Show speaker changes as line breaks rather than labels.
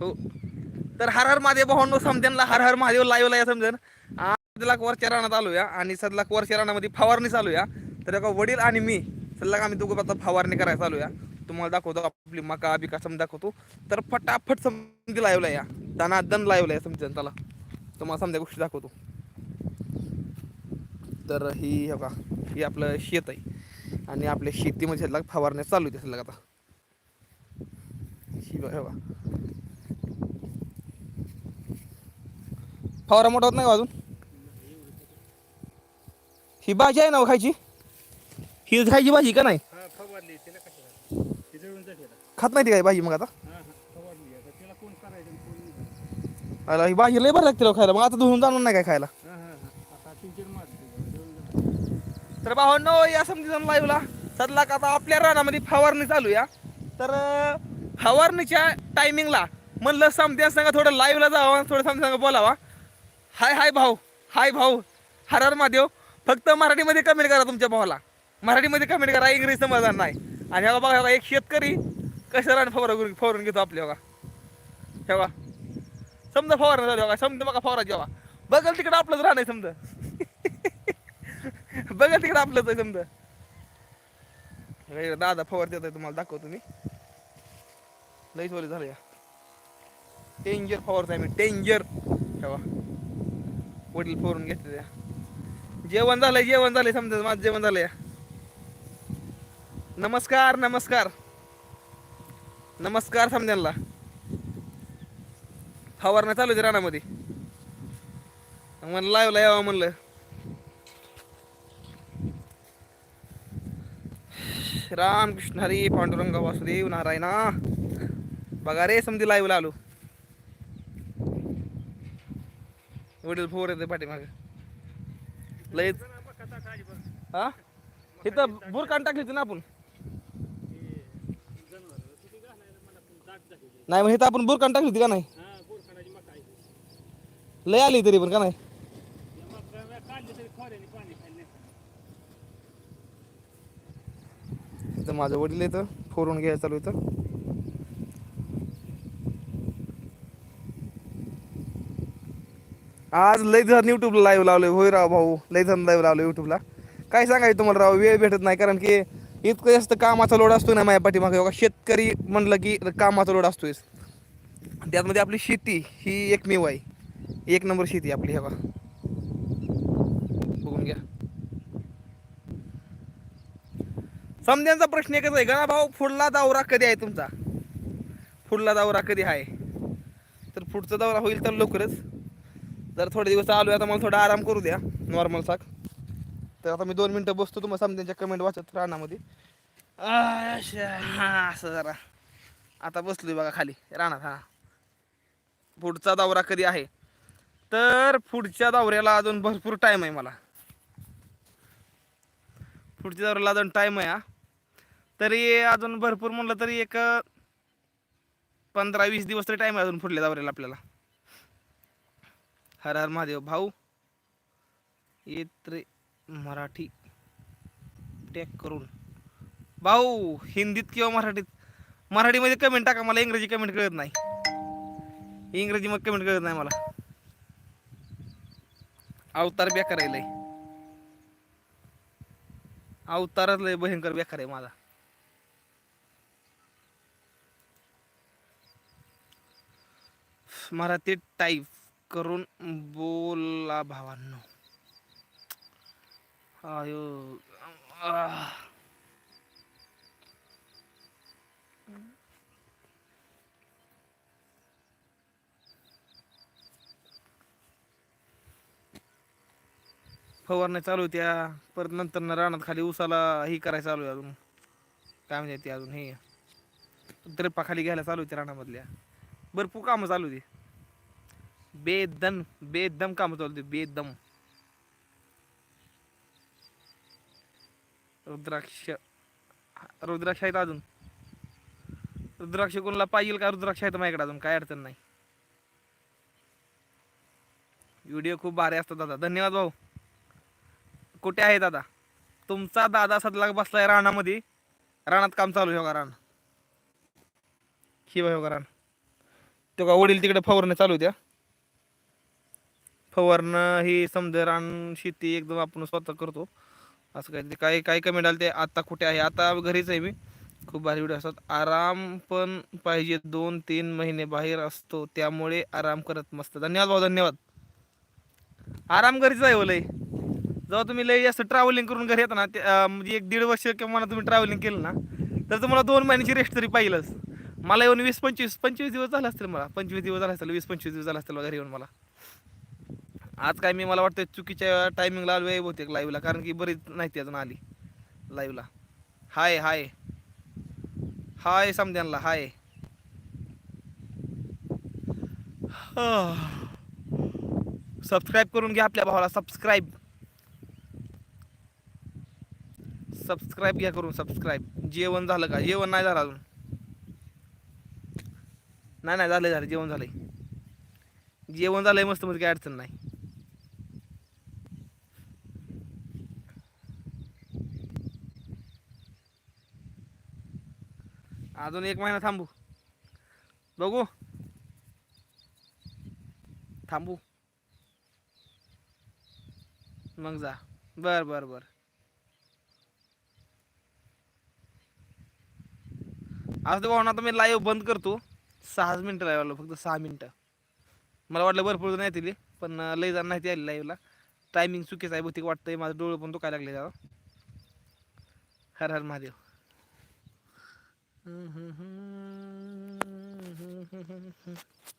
हो. तर हर हर महादेव भावांनो समजेनला हर हर महादेव लाईव्ह या समजेन सदलाक वरच्या रानात आलोया आणि सदलाक वरच्या रानामध्ये फवारणी चालूया. तर एका वडील आणि मी सदलाक आम्ही दोघं आता फवारणी करायला चालूया. तुम्हाला दाखवतो आपली मका बिका समजा दाखवतो. तर फटाफट समजी लाईव्हला या. दाना दन लाईव्हला या समजेन त्याला. तुम्हाला समजा गोष्टी दाखवतो. तर ही हे का ही आपलं शेत आहे. आणि आपल्या शेतीमध्ये सदलाक फवारण्या चालू आहे सदलाक आता ही बघा हे बघा फवारा मोठा होत नाही का अजून? ही भाजी आहे ना हो खायची? ही खायची भाजी का नाही?
हा.
खात नाही ती काय भाजी मग आता?
हा हा
ही भाजी लय बरं लागते राव खायला. मग आता धुवून जाणार नाही काय खायला?
हा हा हा.
तर भावांनो या समजून लाईव्हला सदला का आता आपल्या रानामध्ये फवारणी चालू या तर फवारणीच्या टायमिंगला म्हणलं समत्या सांगा थोडं लाईव्हला जावं थोडं समजा सांगा बोलावा. हाय हाय भाऊ हाय भाऊ. हर हर महादेव फक्त मराठीमध्ये कमेंट करा तुमच्या भावाला. मराठीमध्ये कमेंट करा इंग्रजी समजणार नाही. आणि ह्या बघा एक शेतकरी कसं रान फवार फवारून घेतो आपल्या बघा. ठेवा समजा फवारणं झाली बघा. समजा बघा फवारा जेव्हा बघल तिकडं आपलंच राहणं आहे समजा. बघल तिकडं आपलंच आहे समजा. दादा फवार देत आहे तुम्हाला दाखवतो मी. लईच वरी झालं या. डेंजर फवारत आहे मी डेंजर ठेवा वडील फवारून घेतले त्या. जेवण झालंय जेवण झालंय समजा माझं जेवण झालंय. नमस्कार नमस्कार. नमस्कार समजायला. फवारणं चालू होती रानामध्ये. म्हणलं लावला यावं म्हणलं. रामकृष्ण हरी पांडुरंगा वासुदेव नारायणा. बघा रे समधी लाईव्ह आलो. वडील फोर येते पाठीमाग.
लय
हा? इथं बुरकान टाकली होती ना आपण. नाही मग इथं आपण बुरकान टाकली होती का नाही? लय आली तरी पण का नाही? इथं माझं वडील येतं फोरून घ्यायला चालू इथं आज लय जण युट्यूबला लाईव्ह लावले. होय राव भाऊ लय जण लाईव्ह लावलं युट्यूबला काय सांगायचं तुम्हाला राव? वेळ भेटत नाही कारण की इतकं जास्त कामाचा लोड असतो ना माझ्या पाठीमागे. बघा शेतकरी म्हणलं की कामाचा लोड असतोय. त्यातमध्ये आपली शेती ही एकमेव आहे. एक नंबर शेती आपली हे बघा. बघून घ्या. समजांचा प्रश्न एकच आहे गणा भाऊ पुढला दौरा कधी आहे तुमचा? पुढला दौरा कधी आहे? तर पुढचा दौरा होईल तर लवकरच. जर थोडे दिवस आलो आता मला थोडा आराम करू द्या नॉर्मल साख तर आता मी दोन मिनटं बसतो तुम्हाला समजांच्या कमेंट वाचत रानामध्ये. हा, असं जरा. आता बसलोय बघा खाली रानात हा. पुढचा दौरा कधी आहे? तर पुढच्या दौऱ्याला अजून भरपूर टाइम आहे मला. पुढच्या दौऱ्याला अजून टाइम आहे हा. तरी अजून भरपूर म्हणलं तरी एक पंधरा वीस दिवस तरी टाइम आहे अजून पुढल्या दौऱ्याला आपल्याला. हर हर महादेव. भाऊ येत रे मराठी टॅग करून. भाऊ हिंदीत किंवा मराठीत मराठीमध्ये कमेंट टाका मला इंग्रजी कमेंट कळत नाही. इंग्रजी मग कमेंट कळत नाही मला. अवतार बेकार आहे लय. अवतारच लय भयंकर बेकार आहे माझा. मराठीत टाईप करून बोला भावांनो. आयो फवारण्या चालू होत्या. परत नंतर ना रानात खाली उसाला ही करायला चालू आहे अजून. काय म्हणजे ते अजून हे. द्रप्पा खाली घ्यायला चालू होती रानामधल्या. भरपूर कामं चालू होती. बेदम बेदम काम चालू होती बेदम। रुद्राक्ष रुद्राक्ष आहेत अजून. रुद्राक्ष कोणाला पाहिजे का? रुद्राक्ष आहेत माझ्याकडे अजून. काय अडचण नाही. व्हिडिओ खूप भारी असतात दादा. धन्यवाद भाऊ. कुठे आहे दादा? तुमचा दादा सदला बसलाय रानामध्ये. रानात काम चालू आहे हो का शिवाय ही हो का तो का वडील तिकडे फवारण्या चालू द्या फवारणं ही समजा रान शेती एकदम आपण स्वतः करतो. असं काय काही काही कमेंट आले ते आता कुठे आहे? आता घरीच आहे मी. खूप भारी व्हिडिओ असतात. आराम पण पाहिजे. दोन तीन महिने बाहेर असतो. त्यामुळे आराम करत मस्त. धन्यवाद भाऊ धन्यवाद. आराम घरीच आहे हो ओलय जेव्हा तुम्ही लय जास्त ट्रॅव्हलिंग करून घरी येता ना ते, म्हणजे एक दीड वर्ष किंवा मला तुम्ही ट्रॅव्हलिंग केलं ना तर तुम्हाला दोन महिन्याची रेस्ट तरी पाहिलंच. मला येऊन वीस पंचवीस पंचवीस दिवस झाले असतील मला. पंचवीस दिवस झाले असतील वीस पंचवीस दिवस झाले असतील घरी येऊन मला. आज काय मी मला वाटतं चुकीच्या टायमिंगला आलो आहे बहुतेक लाईव्हला कारण की बरीच नाही ती अजून आली लाईव्हला हाय हाय. हाय समद्यांना हाय. सबस्क्राईब करून घ्या आपल्या भावाला सबस्क्राईब सबस्क्राईब घ्या करून सबस्क्राईब जेवण झालं का? जेवण नाही झालं अजून. नाही नाही झालं झालं जेवण झालंय. जेवण झालंय मस्त मस्त काही अडचण नाही. अजून एक महिना थांबू. बघू. थांबू. मग जा. बर बर बर. असं तर भावना आता मी लाईव्ह बंद करतो. सहाच मिनटं लाईव्ह आलो फक्त सहा मिनटं मला वाटलं भरपूर नाही तिले पण लई जण नाही ती आली लाईव्हला टायमिंग चुकीचं आहे बहुतेक वाटतंय माझं डोळं पण तो काय लागले जावं. हर हर महादेव. Mm-hmm.